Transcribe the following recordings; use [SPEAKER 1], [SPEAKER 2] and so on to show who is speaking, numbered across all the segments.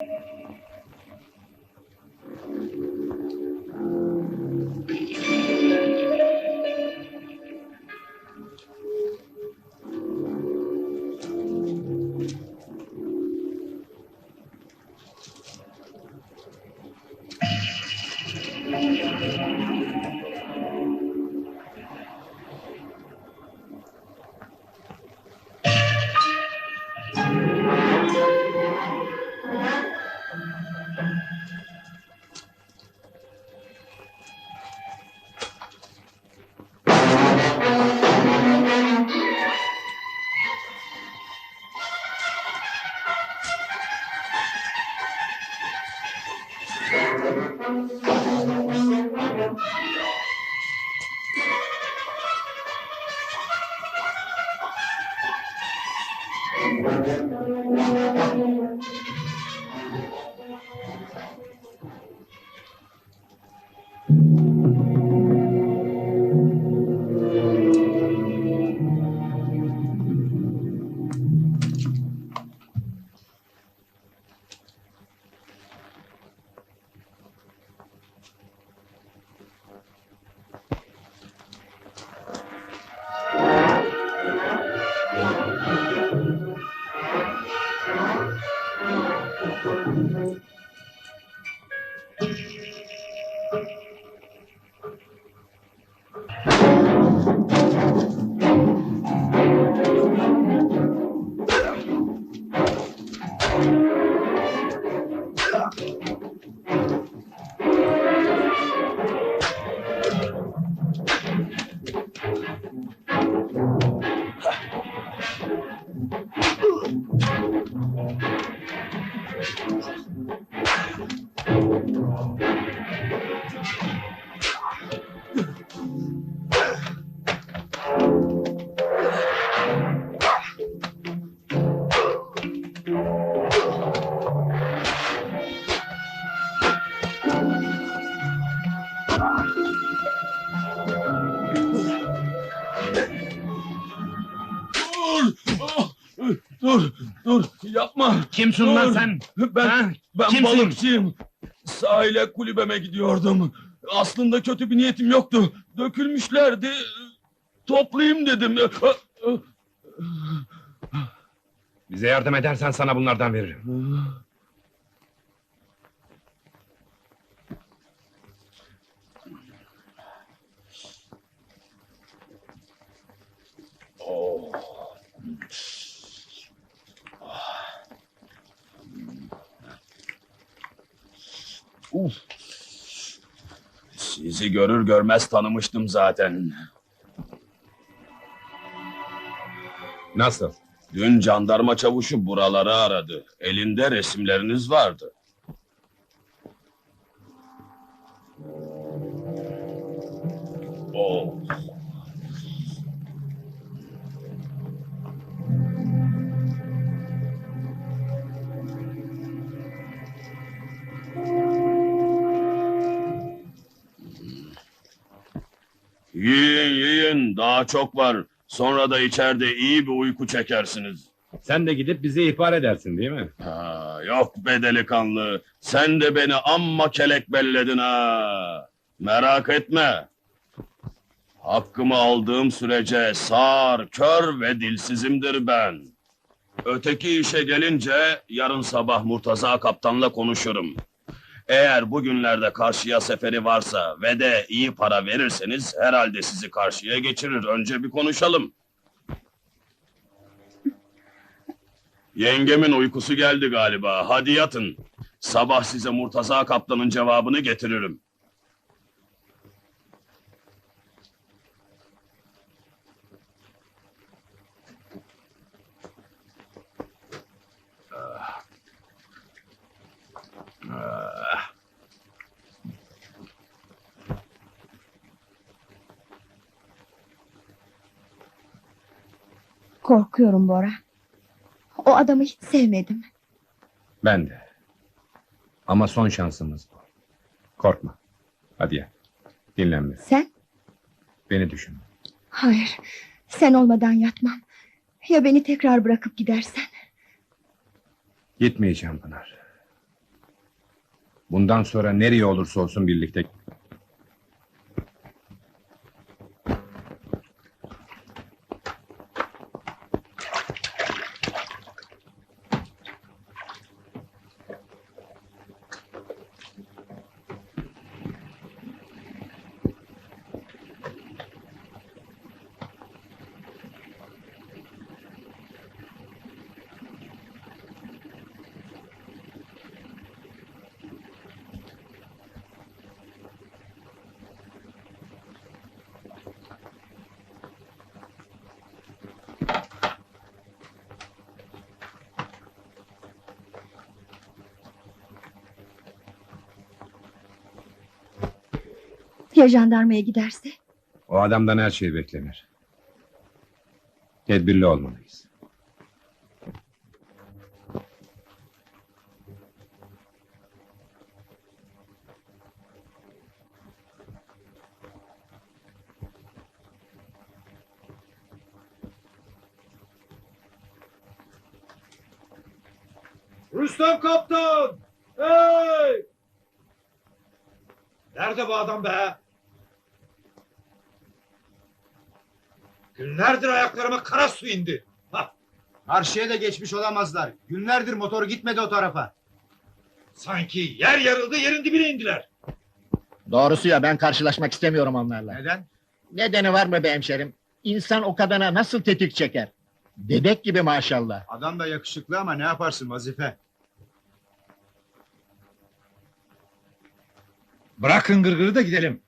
[SPEAKER 1] Thank you. Dur! Ah! Thank you. Dur! Dur! Yapma!
[SPEAKER 2] Kimsin
[SPEAKER 1] Dur!
[SPEAKER 2] lan sen?
[SPEAKER 1] Ben
[SPEAKER 2] Ha?
[SPEAKER 1] ben
[SPEAKER 2] Kimsin?
[SPEAKER 1] balıkçıyım. Sahile kulübeme gidiyordum. Aslında kötü bir niyetim yoktu. Dökülmüşlerdi. Toplayayım dedim.
[SPEAKER 2] Bize yardım edersen sana bunlardan veririm.
[SPEAKER 1] Sizi görür görmez tanımıştım zaten.
[SPEAKER 2] Nasıl?
[SPEAKER 1] Dün jandarma çavuşu buraları aradı. Elinde resimleriniz vardı. Oh. Yiyin yiyin daha çok var. Sonra da içeride iyi bir uyku çekersiniz.
[SPEAKER 2] Sen de gidip bize ihbar edersin değil mi?
[SPEAKER 1] Ha, yok be delikanlı. Sen de beni amma kelek belledin ha. Merak etme. Hakkımı aldığım sürece sağır, kör ve dilsizimdir ben. Öteki işe gelince yarın sabah Murtaza kaptanla konuşurum. Eğer bugünlerde karşıya seferi varsa ve de iyi para verirseniz herhalde sizi karşıya geçirir. Önce bir konuşalım. Yengemin uykusu geldi galiba. Hadi yatın. Sabah size Murtaza kaptanın cevabını getiririm.
[SPEAKER 3] Korkuyorum Bora. O adamı hiç sevmedim.
[SPEAKER 2] Ben de. Ama son şansımız bu. Korkma. Hadi yat. Dinlen biraz.
[SPEAKER 3] Sen?
[SPEAKER 2] Beni düşün.
[SPEAKER 3] Hayır. Sen olmadan yatmam. Ya beni tekrar bırakıp gidersen?
[SPEAKER 2] Gitmeyeceğim Pınar. Bundan sonra nereye olursa olsun birlikte.
[SPEAKER 3] Ya jandarmaya giderse?
[SPEAKER 2] O adamdan her şey beklenir. Tedbirli olmalıyız.
[SPEAKER 4] Rüstem kaptan! Hey! Nerede bu adam be? Günlerdir ayaklarıma kara su indi. Ha,
[SPEAKER 5] Karşıya da geçmiş olamazlar. Günlerdir motoru gitmedi o tarafa.
[SPEAKER 4] sanki yer yarıldı yerin dibine indiler.
[SPEAKER 6] Doğrusu ya ben karşılaşmak istemiyorum onlarla.
[SPEAKER 5] Neden?
[SPEAKER 6] Nedeni var mı be hemşerim? İnsan o kadına nasıl tetik çeker? Bebek gibi maşallah.
[SPEAKER 5] Adam da yakışıklı ama ne yaparsın vazife.
[SPEAKER 4] Bırakın gırgırı da gidelim.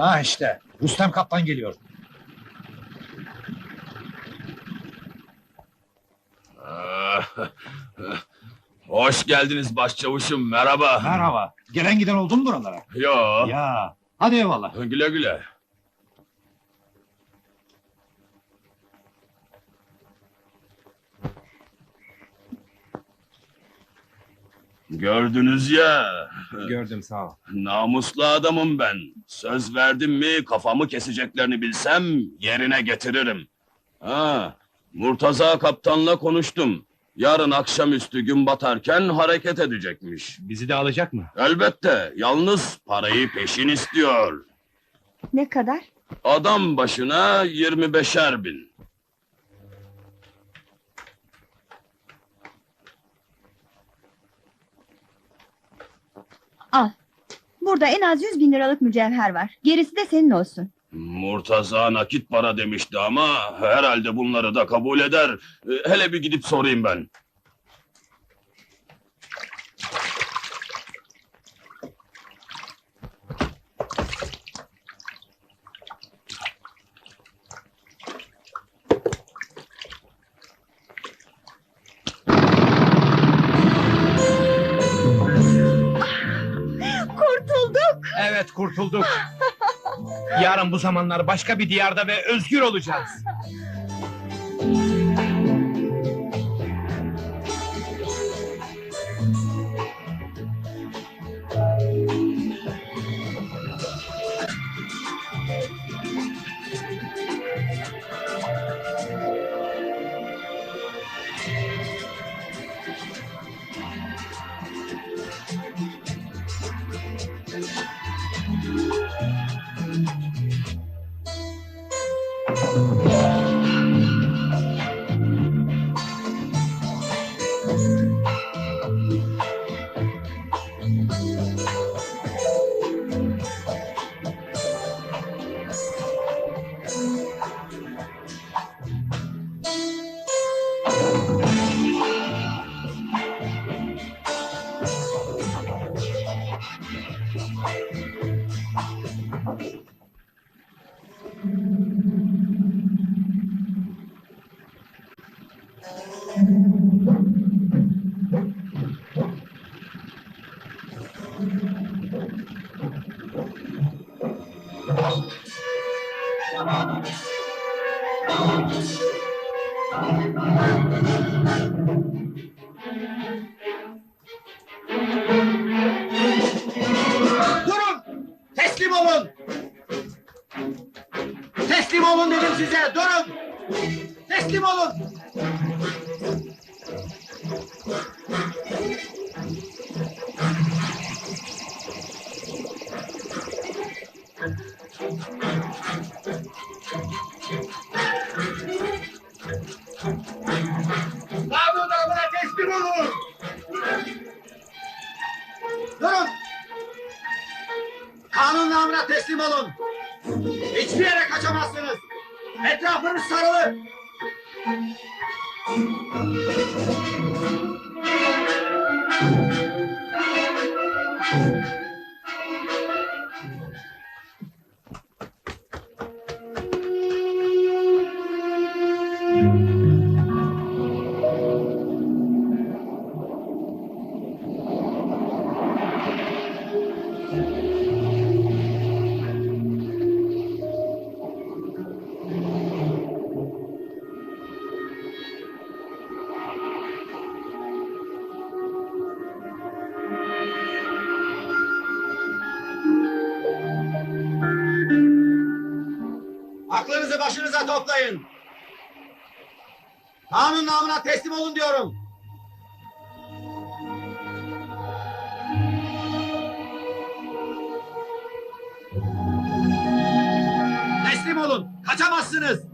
[SPEAKER 4] Ha işte Rüstem kaptan geliyor.
[SPEAKER 1] Ah, Hoş geldiniz başçavuşum merhaba.
[SPEAKER 4] Merhaba. Gelen giden oldu mu buralara?
[SPEAKER 1] Yo.
[SPEAKER 4] Ya. Hadi eyvallah.
[SPEAKER 1] Güle güle. Gördünüz ya.
[SPEAKER 2] Gördüm sağ ol.
[SPEAKER 1] Namuslu adamım ben. Söz verdim mi kafamı keseceklerini bilsem yerine getiririm. Ha, Murtaza kaptanla konuştum. Yarın akşamüstü gün batarken hareket edecekmiş.
[SPEAKER 4] Bizi de alacak mı?
[SPEAKER 1] Elbette. Yalnız parayı peşin istiyor.
[SPEAKER 3] Ne kadar?
[SPEAKER 1] Adam başına 25'er bin.
[SPEAKER 3] Al. Burada en az yüz bin liralık mücevher var. Gerisi de senin olsun.
[SPEAKER 1] Murtaza nakit para demişti ama herhalde bunları da kabul eder. Ee, Hele bir gidip sorayım ben.
[SPEAKER 4] Evet kurtulduk. Yarın bu zamanlar başka bir diyarda ve özgür olacağız.
[SPEAKER 5] Size. Durun. Teslim olun. Teslim olun. Etrafınız sarılı. Aklınızı başınıza toplayın. Kanun namına teslim olun diyorum. Teslim olun. Kaçamazsınız.